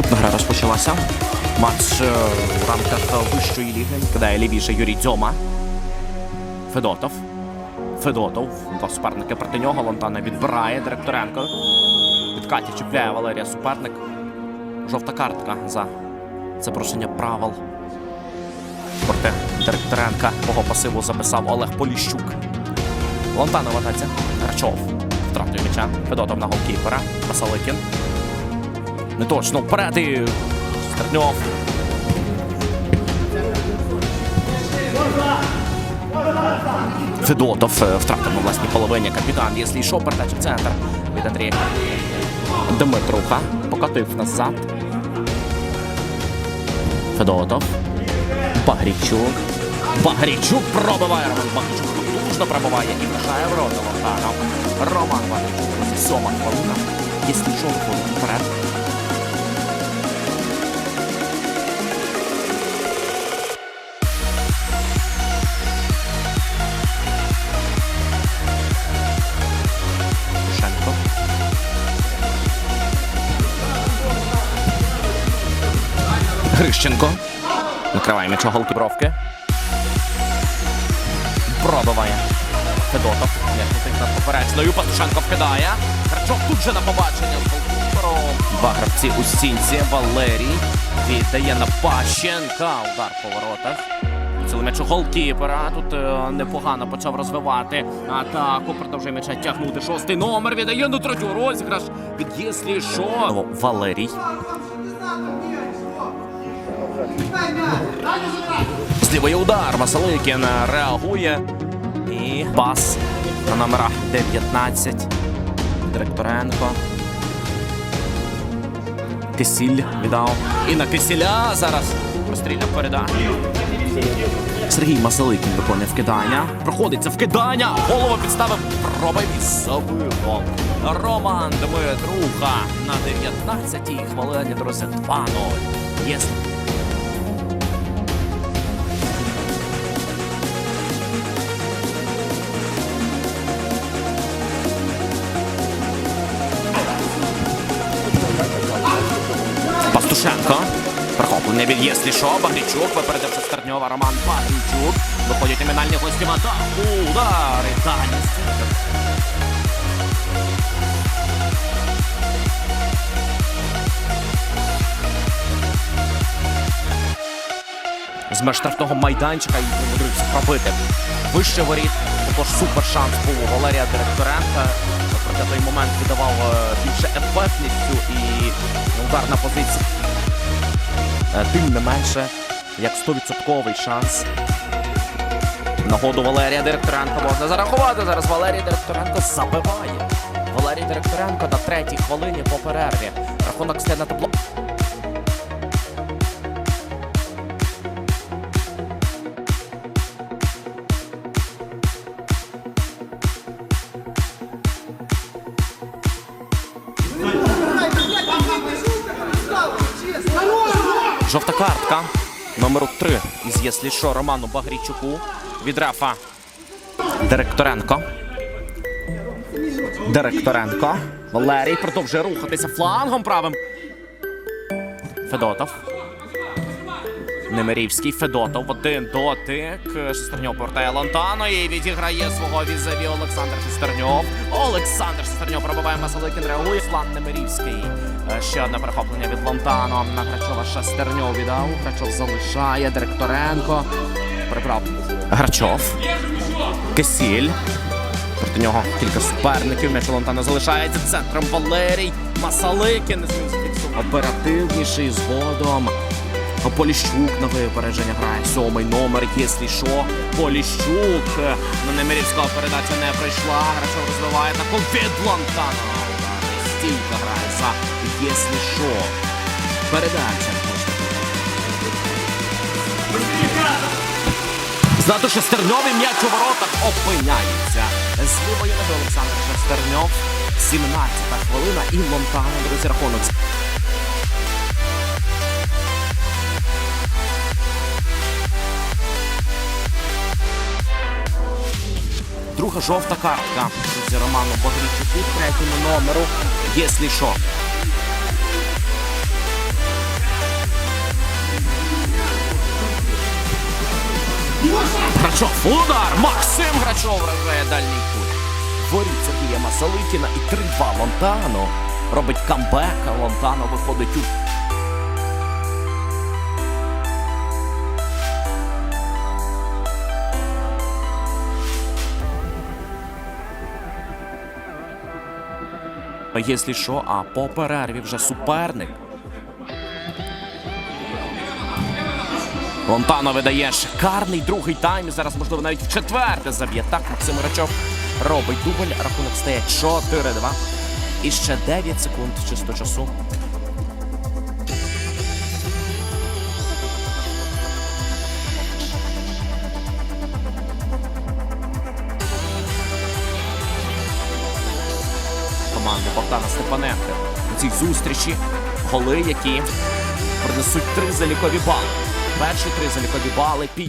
Наступна гра розпочалася. Матч е, в рамках вищої ліги. Кидає лівіше Юрій Дзьома. Федотов. Федотов. Два суперники проти нього. Лонтана відбирає Директоренко. Від Каті чіпляє Валерія суперник. Жовта картка за це порушення правил. Проти Директоренка кого пасиву записав Олег Поліщук. Лонтана в атаці. Грачов. Втратив м'яча. Федотов на голкіпера. Масаликін. Не точно вперед і. Федотов е, втратив на власній половині капітан. Якщо йшов передача в центр від Андрія Дмитруха. Покотив назад. Федотов. Багрічук. Багрічук пробиває Роман Багрічук. Потужно пробиває і вражає ворота Лоханов. Роман Багрічук. Сьома хвилина. Якщо йшов вперед. Грищенко. Накриває м'яча голки бровки. Пробиває. Федотов. Летить над поперечною. Пастушенко вкидає. Грачов тут же на побачення. Два гравці у стінці. Валерій віддає на Пащенка. Удар по воротах. М'яч у голкіпера. Тут е, непогано почав розвивати атаку. Продовжує м'яча тягнути. Шостий номер віддає на третю розіграш. Від єслі що. Валерій. Зліває удар. Масаликін реагує. І пас на номера 19. Директоренко. Кисіль віддав. І на Кисіля зараз простріляв передачу. Сергій Масаликін виконує вкидання. Проходиться вкидання. Голову підставив. Пробив і забив гол. Роман Дмитруха на 19-й хвилині, друзі, 2-0. Єс. Пастушенко. Прохоплення від Єслішо. Багрічук. Випередивши Стерньова. Роман Багрічук. Виходять номінальні гості в атаку. Удар. І далі. З меж майданчика і намудрився пробити. Вище воріт. Також супер шанс був у Валерія Директоренка. Проте той момент віддавав е, більше ефектністю і удар на позиції. Е, Тим не менше, як 100% шанс. Нагоду Валерія Директоренка можна зарахувати. Зараз Валерій Директоренко забиває. Валерій Директоренко на третій хвилині по перерві. Рахунок стає на табло. Жовта картка номеру 3 із «Єслі що» Роману Багрійчуку від Рафа Директоренко. Директоренко. Валерій продовжує рухатися флангом правим. Федотов. Немирівський Федотов. Один дотик. Шестерньов повертає Лонтано і відіграє свого візаві Олександр Шестерньов. Олександр Шестерньов пробиває Масаликін, реагує. Слан Немирівський. Е, Ще одне перехоплення від Лонтано. На Грачова Шестерньов віддав. Грачов залишає. Директоренко. Прибрав Грачов. Кисіль. Проти нього кілька суперників. М'яч у Лонтано залишається центром Валерій. Масаликін. Оперативніший згодом. Поліщук на випередження грає. Сьомий номер, якщо що. Поліщук. На Немирівського передача не прийшла. Грачов розвиває таку від Лонтана. Стійка грає за якщо що. Передача. Знато Шестерньов і м'яч у воротах опиняється. З лівої ноги Олександр Шестерньов. 17 хвилина і Лонтана, друзі, рахунок. Друга жовта картка з Роману Бодрічуку, третьому номеру, якщо що. Грачов удар! Максим Грачов вражає дальній кут. Воріт Сергія Масаликіна і 3-2 Лонтано. Робить камбек, а Лонтано виходить у Якщо що, а по перерві вже суперник. Лонтано видає шикарний другий тайм. і Зараз, можливо, навіть в четверте заб'є. Так, Максим Рачов робить дубль. Рахунок стає 4-2. І ще 9 секунд чисто часу. Команди Богдана Степаненка у цій зустрічі. Голи, які принесуть три залікові бали. Перші три залікові бали.